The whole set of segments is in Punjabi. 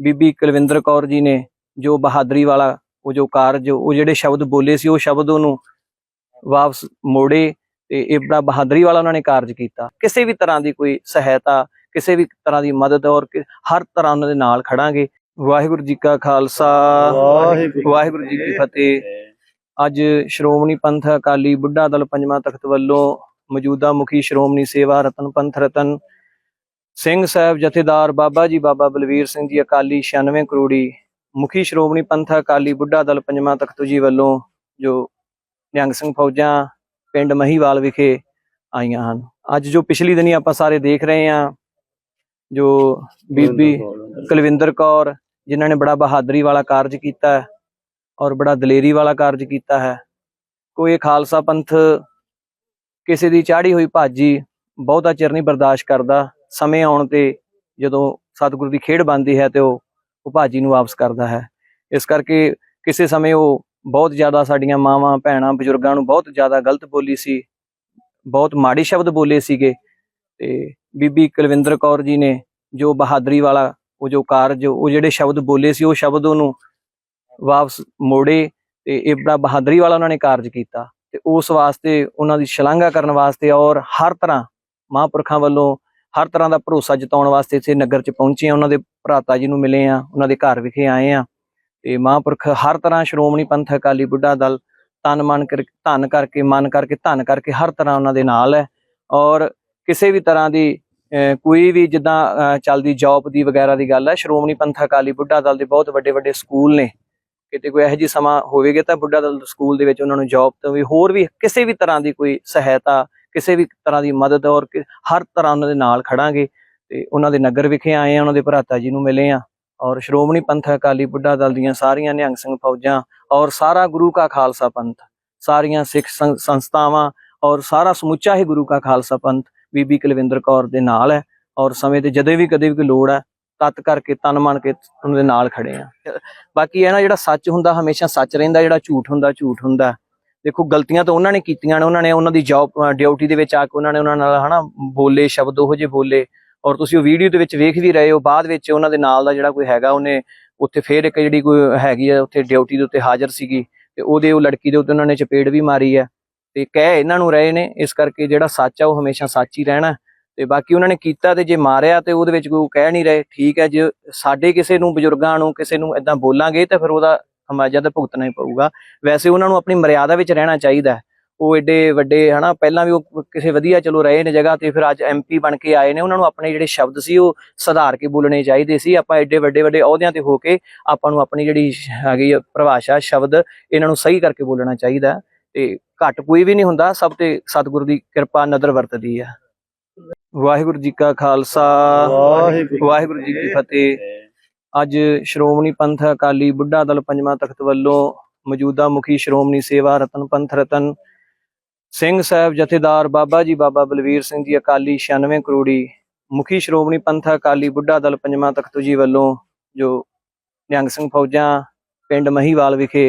ਬੀਬੀ ਕੁਲਵਿੰਦਰ ਕੌਰ ਜੀ ਨੇ ਜੋ ਬਹਾਦਰੀ ਵਾਲਾ ਉਹ ਜੋ ਕਾਰਜ ਉਹ ਜਿਹੜੇ ਸ਼ਬਦ ਬੋਲੇ ਸੀ ਉਹ ਸ਼ਬਦ ਉਹਨੂੰ ਵਾਪਸ ਮੋੜੇ ਤੇ ਇਹ ਬੜਾ ਬਹਾਦਰੀ ਵਾਲਾ ਉਹਨਾਂ ਨੇ ਕਾਰਜ ਕੀਤਾ। ਕਿਸੇ ਵੀ ਤਰ੍ਹਾਂ ਦੀ ਕੋਈ ਸਹਾਇਤਾ ਕਿਸੇ ਵੀ ਤਰ੍ਹਾਂ ਦੀ ਮਦਦ ਔਰ ਹਰ ਤਰ੍ਹਾਂ ਉਹਨਾਂ ਦੇ ਨਾਲ ਖੜਾਂਗੇ। ਵਾਹਿਗੁਰੂ ਜੀ ਕਾ ਖਾਲਸਾ ਵਾਹਿਗੁਰੂ ਜੀ ਕੀ ਫਤਿਹ। ਅੱਜ ਸ਼੍ਰੋਮਣੀ ਪੰਥ ਅਕਾਲੀ ਬੁੱਢਾ ਦਲ ਪੰਜਵਾਂ ਤਖਤ ਵੱਲੋਂ ਮੌਜੂਦਾ ਮੁਖੀ ਸ਼੍ਰੋਮਣੀ ਸੇਵਾ ਰਤਨ ਪੰਥ ਰਤਨ ਸਿੰਘ ਸਾਹਿਬ ਜਥੇਦਾਰ ਬਾਬਾ ਜੀ, ਬਾਬਾ ਬਲਵੀਰ ਸਿੰਘ ਜੀ, ਅਕਾਲੀ 96 ਕਰੋੜੀ, ਮੁਖੀ ਸ਼੍ਰੋਮਣੀ ਪੰਥ ਅਕਾਲੀ ਬੁੱਢਾ ਦਲ ਪੰਜਵਾਂ ਤਖਤ ਜੀ ਵੱਲੋਂ ਜੋ ਨਿਹੰਗ ਸਿੰਘ ਫੌਜਾਂ ਪਿੰਡ ਮਹੀਵਾਲ ਵਿਖੇ ਆਈਆਂ ਹਨ। ਅੱਜ ਜੋ ਪਿਛਲੀ ਦਿਨੀ ਆਪਾਂ ਸਾਰੇ ਦੇਖ ਰਹੇ ਹਾਂ, ਜੋ ਬੀਬੀ ਕੁਲਵਿੰਦਰ ਕੌਰ, ਜਿਨ੍ਹਾਂ ਨੇ ਬੜਾ ਬਹਾਦਰੀ ਵਾਲਾ ਕਾਰਜ ਕੀਤਾ ਹੈ ਔਰ ਬੜਾ ਦਲੇਰੀ ਵਾਲਾ ਕਾਰਜ ਕੀਤਾ ਹੈ, ਕੋਈ ਖਾਲਸਾ ਪੰਥ ਕਿਸੇ ਦੀ ਚਾੜੀ ਹੋਈ ਭਾਜੀ ਬਹੁਤਾ ਚਿਰ ਨਹੀਂ ਬਰਦਾਸ਼ਤ ਕਰਦਾ ਸਮੇਂ ਆਉਣ ਤੇ ਜਦੋਂ ਸਤਿਗੁਰੂ ਦੀ ਖੇਡ ਬਣਦੀ ਹੈ ਤੇ ਉਹ ਉਹ ਭਾਜੀ ਨੂੰ ਵਾਪਸ ਕਰਦਾ ਹੈ। ਇਸ ਕਰਕੇ ਕਿਸੇ ਸਮੇਂ ਉਹ ਬਹੁਤ ਜ਼ਿਆਦਾ ਸਾਡੀਆਂ ਮਾਵਾਂ, ਭੈਣਾਂ, ਬਜ਼ੁਰਗਾਂ ਨੂੰ ਬਹੁਤ ਜ਼ਿਆਦਾ ਗਲਤ ਬੋਲੀ ਸੀ, ਬਹੁਤ ਮਾੜੇ ਸ਼ਬਦ ਬੋਲੇ ਸੀਗੇ ਤੇ ਬੀਬੀ ਕੁਲਵਿੰਦਰ ਕੌਰ ਜੀ ਨੇ ਜੋ ਬਹਾਦਰੀ ਵਾਲਾ ਉਹ ਜੋ ਕਾਰਜ, ਉਹ ਜਿਹੜੇ ਸ਼ਬਦ ਬੋਲੇ ਸੀ, ਉਹ ਸ਼ਬਦ ਉਹਨੂੰ ਵਾਪਸ ਮੋੜੇ ਤੇ ਇਹ ਬੜਾ ਬਹਾਦਰੀ ਵਾਲਾ ਉਹਨਾਂ ਨੇ ਕਾਰਜ ਕੀਤਾ ਤੇ ਉਸ ਵਾਸਤੇ ਉਹਨਾਂ ਦੀ ਸ਼ਲਾਘਾ ਕਰਨ ਵਾਸਤੇ ਔਰ ਹਰ ਤਰ੍ਹਾਂ ਮਹਾਂਪੁਰਖਾਂ ਵੱਲੋਂ ਹਰ ਤਰ੍ਹਾਂ ਦਾ ਭਰੋਸਾ ਜਤਾਉਣ ਵਾਸਤੇ ਇੱਥੇ ਨਗਰ 'ਚ ਪਹੁੰਚੇ ਆ ਉਹਨਾਂ ਦੇ ਭਰਾਤਾ ਜੀ ਨੂੰ ਮਿਲੇ ਆ ਉਹਨਾਂ ਦੇ ਘਰ ਵਿਖੇ ਆਏ ਆ ਤੇ ਮਹਾਂਪੁਰਖ ਹਰ ਤਰ੍ਹਾਂ ਸ਼੍ਰੋਮਣੀ ਪੰਥ, ਅਕਾਲੀ ਬੁੱਢਾ ਦਲ ਤਨ ਮਨ ਕਰ, ਧਨ ਕਰਕੇ, ਮਨ ਕਰਕੇ, ਧਨ ਕਰਕੇ ਹਰ ਤਰ੍ਹਾਂ ਉਹਨਾਂ ਦੇ ਨਾਲ ਹੈ। ਔਰ ਕਿਸੇ ਵੀ ਤਰ੍ਹਾਂ ਦੀ ਕੋਈ ਵੀ ਜਿੱਦਾਂ ਚੱਲਦੀ ਜੌਬ ਦੀ ਵਗੈਰਾ ਦੀ ਗੱਲ ਹੈ, ਸ਼੍ਰੋਮਣੀ ਪੰਥ, ਅਕਾਲੀ ਬੁੱਢਾ ਦਲ ਦੇ ਬਹੁਤ ਵੱਡੇ ਵੱਡੇ ਸਕੂਲ ਨੇ। ਕਿਤੇ ਕੋਈ ਇਹੋ ਜਿਹੀ ਸਮਾਂ ਹੋਵੇਗਾ ਤਾਂ ਬੁੱਢਾ ਦਲ ਸਕੂਲ ਦੇ ਵਿੱਚ ਉਹਨਾਂ ਨੂੰ ਜੌਬ ਤੋਂ ਵੀ ਹੋਰ ਵੀ ਕਿਸੇ ਵੀ ਤਰ੍ਹਾਂ ਦੀ ਕੋਈ ਸਹਾਇਤਾ ਕਿਸੇ ਵੀ ਤਰ੍ਹਾਂ ਦੀ ਮਦਦ ਔਰ ਕਿ- ਹਰ ਤਰ੍ਹਾਂ ਉਹਨਾਂ ਦੇ ਨਾਲ ਖੜਾਂਗੇ। ਤੇ ਉਹਨਾਂ ਦੇ ਨਗਰ ਵਿਖੇ ਆਏ ਆ, ਉਹਨਾਂ ਦੇ ਭਰਾਤਾ ਜੀ ਨੂੰ ਮਿਲੇ ਆ। ਔਰ ਸ਼੍ਰੋਮਣੀ ਪੰਥ ਅਕਾਲੀ ਬੁੱਢਾ ਦਲ ਦੀਆਂ ਸਾਰੀਆਂ ਨਿਹੰਗ ਸਿੰਘ ਫੌਜਾਂ ਔਰ ਸਾਰਾ ਗੁਰੂ ਕਾ ਖਾਲਸਾ ਪੰਥ, ਸਾਰੀਆਂ ਸਿੱਖ ਸੰ- ਸੰਸਥਾਵਾਂ ਔਰ ਸਾਰਾ ਸਮੁੱਚਾ ਹੀ ਗੁਰੂ ਕਾ ਖਾਲਸਾ ਪੰਥ ਬੀਬੀ ਕੁਲਵਿੰਦਰ ਕੌਰ ਦੇ ਨਾਲ ਹੈ ਔਰ ਸਮੇਂ ਤੇ ਜਦੋਂ ਵੀ ਕਦੇ ਵੀ ਕੋਈ ਲੋੜ ਹੈ, ਤਤ ਕਰਕੇ ਤਨ ਮਨ ਕੇ ਉਹਨਾਂ ਦੇ ਨਾਲ ਖੜੇ ਆ। ਬਾਕੀ ਇਹ ਨਾ ਜਿਹੜਾ ਸੱਚ ਹੁੰਦਾ, ਹਮੇਸ਼ਾ ਸੱਚ ਰਹਿੰਦਾ, ਜਿਹੜਾ ਝੂਠ ਹੁੰਦਾ ਝੂਠ ਹੁੰਦਾ। ਦੇਖੋ, ਗਲਤੀਆਂ ਤਾਂ ਉਹਨਾਂ ਨੇ ਕੀਤੀਆਂ ਨੇ, ਉਹਨਾਂ ਨੇ ਉਹਨਾਂ ਦੀ ਜੌਬ ਡਿਊਟੀ ਦੇ ਵਿੱਚ ਆ ਕੇ ਉਹਨਾਂ ਨੇ ਉਹਨਾਂ ਨਾਲ ਹਨਾ ਬੋਲੇ, ਸ਼ਬਦ ਉਹੋ ਜਿਹੇ ਬੋਲੇ। ਔਰ ਤੁਸੀਂ ਉਹ ਵੀਡੀਓ ਦੇ ਵਿੱਚ ਵੇਖ ਵੀ ਰਹੇ ਹੋ, ਬਾਅਦ ਵਿੱਚ ਉਹਨਾਂ ਦੇ ਨਾਲ ਦਾ ਜਿਹੜਾ ਕੋਈ ਹੈਗਾ, ਉਹਨੇ ਉੱਥੇ ਫੇਰ ਇੱਕ ਜਿਹੜੀ ਕੋਈ ਹੈਗੀ ਆ, ਉੱਥੇ ਡਿਊਟੀ ਦੇ ਉੱਤੇ ਹਾਜ਼ਰ ਸੀਗੀ ਤੇ ਉਹਦੇ, ਉਹ ਲੜਕੀ ਦੇ ਉੱਤੇ ਉਹਨਾਂ ਨੇ ਚਪੇੜ ਵੀ ਮਾਰੀ ਆ। ਤੇ ਕਹਿ ਇਹਨਾਂ ਨੂੰ ਰਹੇ ਨੇ, ਇਸ ਕਰਕੇ ਜਿਹੜਾ ਸੱਚ ਆ, ਉਹ ਹਮੇਸ਼ਾ ਸੱਚ ਹੀ ਰਹਿਣਾ। ਤੇ ਬਾਕੀ ਉਹਨਾਂ ਨੇ ਕੀਤਾ ਤੇ ਜੇ ਮਾਰਿਆ ਤੇ ਉਹਦੇ ਵਿੱਚ ਕੋਈ ਕਹਿ ਨਹੀਂ ਰਹੇ, ਠੀਕ ਹੈ, ਜੇ ਸਾਡੇ ਕਿਸੇ ਨੂੰ, ਬਜ਼ੁਰਗਾਂ ਨੂੰ ਕਿਸੇ ਨੂੰ ਇਦਾਂ ਬੋਲਾਂਗੇ ਤਾਂ ਫਿਰ ਉਹਦਾ ਹਮਾਜਾ ਤਾਂ ਭੁਗਤਣਾ ਹੀ ਪਊਗਾ ਵੈਸੇ ਉਹਨਾਂ ਨੂੰ ਆਪਣੀ ਮਰਿਆਦਾ ਵਿੱਚ ਰਹਿਣਾ ਚਾਹੀਦਾ। ਉਹ ਏਡੇ ਵੱਡੇ ਹਨਾ ਪਹਿਲਾਂ ਵੀ ਉਹ ਕਿਸੇ ਵਧੀਆ ਚਲੋ ਰਹੇ ਨੇ ਜਗ੍ਹਾ ਤੇ ਫਿਰ ਅੱਜ ਐਮਪੀ ਬਣ ਕੇ ਆਏ ਨੇ ਉਹਨਾਂ ਨੂੰ ਆਪਣੇ ਜਿਹੜੇ ਸ਼ਬਦ ਸੀ ਉਹ ਸੁਧਾਰ ਕੇ ਬੋਲਣੇ ਚਾਹੀਦੇ ਸੀ ਆਪਾਂ ਏਡੇ ਵੱਡੇ ਵੱਡੇ ਅਹੁਦਿਆਂ ਤੇ ਹੋ ਕੇ ਆਪਾਂ ਨੂੰ ਆਪਣੀ ਜਿਹੜੀ ਹੈਗੀ ਆ ਪਰਿਭਾਸ਼ਾ ਸ਼ਬਦ ਇਹਨਾਂ ਨੂੰ ਸਹੀ ਕਰਕੇ ਬੋਲਣਾ ਚਾਹੀਦਾ। ਤੇ ਘੱਟ ਕੋਈ ਵੀ ਨਹੀਂ ਹੁੰਦਾ ਸਭ ਤੇ ਸਤਿਗੁਰੂ ਦੀ ਕਿਰਪਾ ਨਦਰ ਵਰਤਦੀ ਹੈ ਵਾਹਿਗੁਰੂ ਜੀ ਕਾ ਖਾਲਸਾ ਵਾਹਿਗੁਰੂ ਜੀ ਕੀ ਫਤਿਹ ਅੱਜ ਸ਼੍ਰੋਮਣੀ ਪੰਥ ਅਕਾਲੀ ਬੁੱਢਾ ਦਲ ਪੰਜਵਾਂ ਤਖਤ ਵੱਲੋਂ ਮੌਜੂਦਾ ਮੁਖੀ ਸ਼੍ਰੋਮਣੀ ਸੇਵਾ ਰਤਨ ਪੰਥ ਰਤਨ ਸਿੰਘ ਸਾਹਿਬ ਜਥੇਦਾਰ ਬਾਬਾ ਜੀ ਬਾਬਾ ਬਲਵੀਰ ਸਿੰਘ ਜੀ ਅਕਾਲੀ 96 ਕਰੋੜੀ ਮੁਖੀ ਸ਼੍ਰੋਮਣੀ ਪੰਥ ਅਕਾਲੀ ਬੁੱਢਾ ਦਲ ਪੰਜਵਾਂ ਤਖਤ ਜੀ ਵੱਲੋਂ ਜੋ ਨਿਹੰਗ ਸਿੰਘ ਫੌਜਾਂ ਪਿੰਡ ਮਹੀਵਾਲ ਵਿਖੇ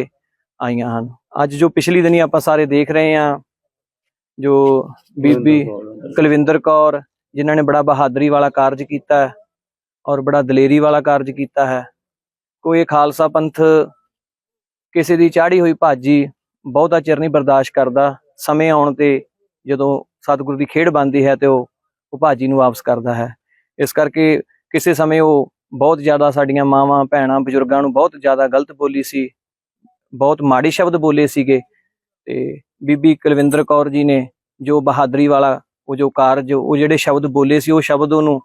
ਆਈਆਂ ਹਨ। ਅੱਜ ਜੋ ਪਿਛਲੀ ਦਿਨੀ ਆਪਾਂ ਸਾਰੇ ਦੇਖ ਰਹੇ ਹਾਂ ਜੋ ਬੀਬੀ ਕੁਲਵਿੰਦਰ ਕੌਰ ਜਿਨ੍ਹਾਂ ਨੇ ਬੜਾ ਬਹਾਦਰੀ ਵਾਲਾ ਕਾਰਜ ਕੀਤਾ ਹੈ ਔਰ ਬੜਾ ਦਲੇਰੀ ਵਾਲਾ ਕਾਰਜ ਕੀਤਾ ਹੈ। ਕੋਈ ਖਾਲਸਾ ਪੰਥ ਕਿਸੇ ਦੀ ਚਾੜੀ ਹੋਈ ਭਾਜੀ ਬਹੁਤਾ ਚਿਰ ਨਹੀਂ ਬਰਦਾਸ਼ਤ ਕਰਦਾ। ਸਮੇਂ ਆਉਣ ਤੇ ਜਦੋਂ ਸਤਿਗੁਰੂ ਦੀ ਖੇਡ ਬਣਦੀ ਹੈ ਤੇ ਉਹ ਉਹ ਭਾਜੀ ਨੂੰ ਵਾਪਸ ਕਰਦਾ ਹੈ। ਇਸ ਕਰਕੇ ਕਿਸੇ ਸਮੇਂ ਉਹ ਬਹੁਤ ਜ਼ਿਆਦਾ ਸਾਡੀਆਂ ਮਾਵਾਂ, ਭੈਣਾਂ, ਬਜ਼ੁਰਗਾਂ ਨੂੰ ਬਹੁਤ ਜ਼ਿਆਦਾ ਗਲਤ ਬੋਲੀ ਸੀ, ਬਹੁਤ ਮਾੜੇ ਸ਼ਬਦ ਬੋਲੇ ਸੀਗੇ ਤੇ ਬੀਬੀ ਕੁਲਵਿੰਦਰ ਕੌਰ ਜੀ ਨੇ ਜੋ ਬਹਾਦਰੀ ਵਾਲਾ ਉਹ ਜੋ ਕਾਰਜ, ਉਹ ਜਿਹੜੇ ਸ਼ਬਦ ਬੋਲੇ ਸੀ, ਉਹ ਸ਼ਬਦ ਉਹਨੂੰ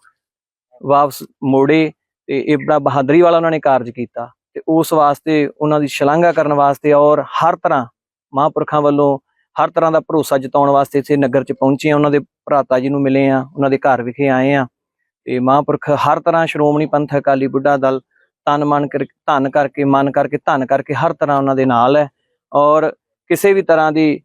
ਵਾਪਸ ਮੋੜੇ ਤੇ ਇਹ ਬੜਾ ਬਹਾਦਰੀ ਵਾਲਾ ਉਹਨਾਂ ਨੇ ਕਾਰਜ ਕੀਤਾ ਤੇ ਉਸ ਵਾਸਤੇ ਉਹਨਾਂ ਦੀ ਸ਼ਲਾਘਾ ਕਰਨ ਵਾਸਤੇ ਔਰ ਹਰ ਤਰ੍ਹਾਂ ਮਹਾਂਪੁਰਖਾਂ ਵੱਲੋਂ ਹਰ ਤਰ੍ਹਾਂ ਦਾ ਭਰੋਸਾ ਜਤਾਉਣ ਵਾਸਤੇ ਇੱਥੇ ਨਗਰ 'ਚ ਪਹੁੰਚੇ ਆ ਉਹਨਾਂ ਦੇ ਭਰਾਤਾ ਜੀ ਨੂੰ ਮਿਲੇ ਆ ਉਹਨਾਂ ਦੇ ਘਰ ਵਿਖੇ ਆਏ ਆ ਤੇ ਮਹਾਂਪੁਰਖ ਹਰ ਤਰ੍ਹਾਂ ਸ਼੍ਰੋਮਣੀ ਪੰਥ ਅਕਾਲੀ ਬੁੱਢਾ ਦਲ ਤਨ ਮਨ ਕਰ, ਧਨ ਕਰਕੇ, ਮਨ ਕਰਕੇ, ਧਨ ਕਰਕੇ ਹਰ ਤਰ੍ਹਾਂ ਉਹਨਾਂ ਦੇ ਨਾਲ ਹੈ ਔਰ ਕਿਸੇ ਵੀ ਤਰ੍ਹਾਂ ਦੀ